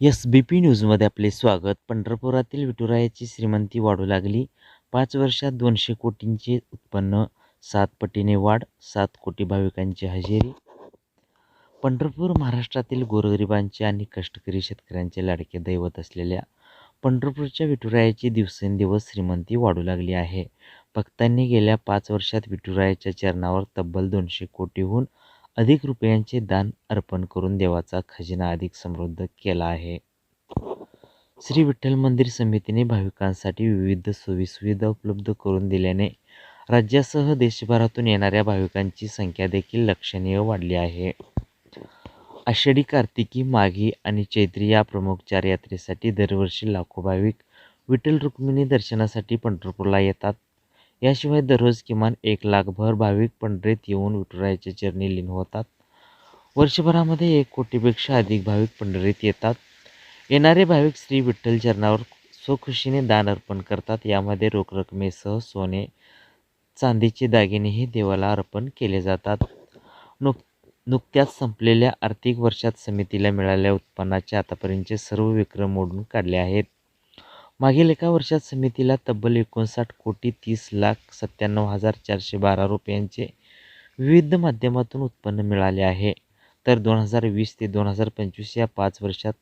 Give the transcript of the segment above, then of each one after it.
S B P न्यूजमध्ये आपले स्वागत. पंढरपुरातील विठुरायाची श्रीमंती वाढू लागली. पाच वर्षात दोनशे कोटींचे उत्पन्न सात पटीने वाढ सात कोटी भाविकांची हजेरी. पंढरपूर महाराष्ट्रातील गोरगरिबांचे आणि कष्टकरी शेतकऱ्यांचे लाडके दैवत असलेल्या पंढरपूरच्या विठुरायाची दिवसेंदिवस श्रीमंती वाढू लागली आहे. भक्तांनी गेल्या पाच वर्षात विठुरायाच्या चरणावर तब्बल दोनशे कोटीहून अधिक रुपयांचे दान अर्पण करून देवाचा खजिना अधिक समृद्ध केला आहे. श्री विठ्ठल मंदिर समितीने भाविकांसाठी विविध सोयीसुविधा उपलब्ध करून दिल्याने राज्यासह देशभरातून येणाऱ्या भाविकांची संख्या देखील लक्षणीय वाढली आहे. आषाढी कार्तिकी माघी आणि चैत्री या प्रमुख चार यात्रेसाठी दरवर्षी लाखो भाविक विठ्ठल रुक्मिणी दर्शनासाठी पंढरपूरला येतात. याशिवाय दररोज किमान एक लाखभर भाविक पंढरीत येऊन विठुरायाच्या चरणी लीन होतात. वर्षभरामध्ये एक कोटीपेक्षा अधिक भाविक पंढरीत येतात. येणारे भाविक श्री विठ्ठल चरणावर स्वखुशीने दान अर्पण करतात. यामध्ये रोख रकमेसह सोने चांदीचे दागिनेही देवाला अर्पण केले जातात. नुक नुकत्याच संपलेल्या आर्थिक वर्षात समितीला मिळालेल्या उत्पन्नाचे आतापर्यंतचे सर्व विक्रम मोडून काढले आहेत. मागील एका वर्षात समितीला तब्बल एकोणसाठ कोटी तीस लाख सत्त्याण्णव हजार चारशे बारा रुपयांचे विविध माध्यमातून उत्पन्न मिळाले आहे. तर दोन हजार वीस ते दोन हजार पंचवीस या पाच वर्षात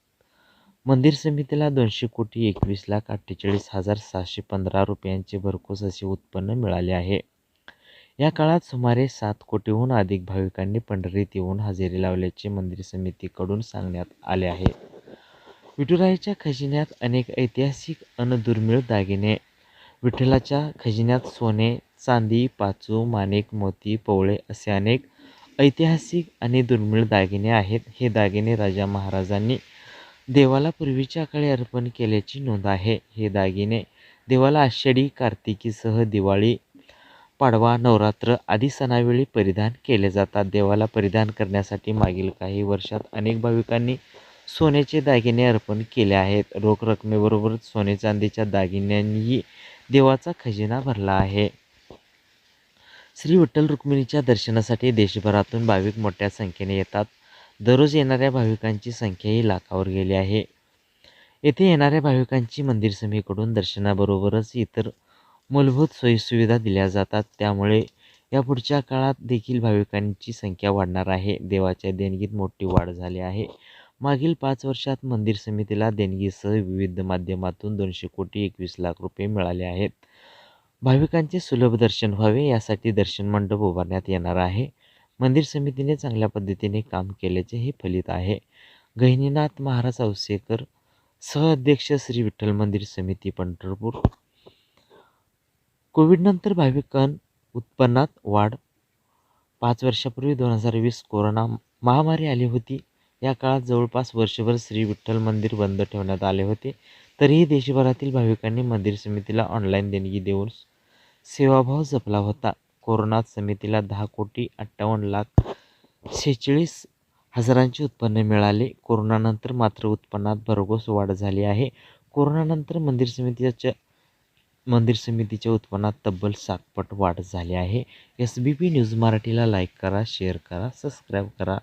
मंदिर समितीला दोनशे कोटी एकवीस लाख अठ्ठेचाळीस हजार सहाशे पंधरा रुपयांचे भरघोस असे उत्पन्न मिळाले आहे. या काळात सुमारे सात कोटीहून अधिक भाविकांनी पंढरीत येऊन हजेरी लावल्याचे मंदिर समितीकडून सांगण्यात आले आहे. विठुरायाच्या खजिन्यात अनेक ऐतिहासिक अन दुर्मिळ दागिने. विठ्ठलाच्या खजिन्यात सोने चांदी पाचू माणिक मोती पवळे असे अनेक ऐतिहासिक आणि दुर्मिळ दागिने आहेत. हे दागिने राजा महाराजांनी देवाला पूर्वीच्या काळी अर्पण केल्याची नोंद आहे. हे दागिने देवाला आषाढी कार्तिकीसह दिवाळी पाडवा नवरात्र आदी सणावेळी परिधान केले जातात. देवाला परिधान करण्यासाठी मागील काही वर्षात अनेक भाविकांनी सोन्याचे दागिने अर्पण केले आहेत. रोख रकमेबरोबरच सोने चांदीच्या दागिन्यांनीही देवाचा खजिना भरला आहे. श्री विठ्ठल रुक्मिणीच्या दर्शनासाठी देशभरातून भाविक मोठ्या संख्येने येतात. दररोज येणाऱ्या भाविकांची संख्याही लाखावर गेली आहे. येथे येणाऱ्या भाविकांची मंदिर समितीकडून दर्शनाबरोबरच इतर मूलभूत सोयीसुविधा दिल्या जातात. त्यामुळे या पुढच्या काळात देखील भाविकांची संख्या वाढणार आहे. देवाच्या देणगीत मोठी वाढ झाली आहे. मागील पाच वर्षात मंदिर समितीला देणगीसह विविध माध्यमातून दोनशे कोटी एकवीस लाख रुपये मिळाले आहेत. भाविकांचे सुलभ दर्शन व्हावे यासाठी दर्शन मंडप उभारण्यात येणार आहे. मंदिर समितीने चांगल्या पद्धतीने काम केल्याचे हे फलित आहे. गहिनीनाथ महाराज औसेकर सहअध्यक्ष श्री विठ्ठल मंदिर समिती पंढरपूर. कोविडनंतर भाविकां उत्पन्नात वाढ. पाच वर्षापूर्वी दोन हजार वीस कोरोना महामारी आली होती. या काळात जवळपास वर्षभर श्री विठ्ठल मंदिर बंद ठेवण्यात आले होते. तरीही देशभरातील भाविकांनी मंदिर समितीला ऑनलाईन देणगी देऊन सेवाभाव जपला होता. कोरोनात समितीला दहा कोटी अठ्ठावन्न लाख शेहेचाळीस हजारांचे उत्पन्न मिळाले. कोरोनानंतर मात्र उत्पन्नात भरघोस वाढ झाली आहे. कोरोनानंतर मंदिर समितीच्या मंदिर समितीच्या उत्पन्नात तब्बल सातपट वाढ झाली आहे. एस बी पी न्यूज मराठीला लाईक करा शेअर करा सबस्क्राईब करा.